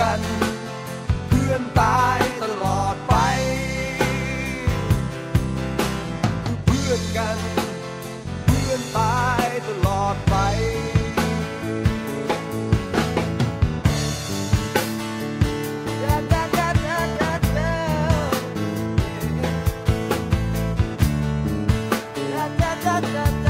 กัน เพื่อนตายตลอดไป คือเพื่อนกัน เพื่อนตายตลอดไปไม่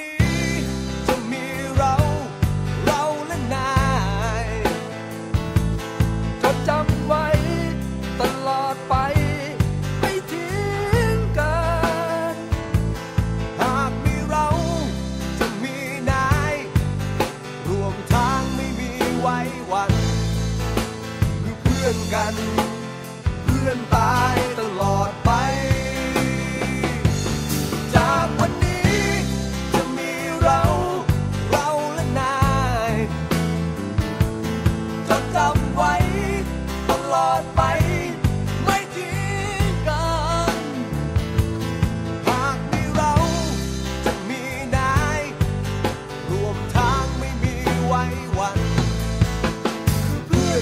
ี้ายว้วันคือเพื่อนกัน เพื่อนตายตลอดไป จากวันนี้จะมีเราเราและนายจดจำ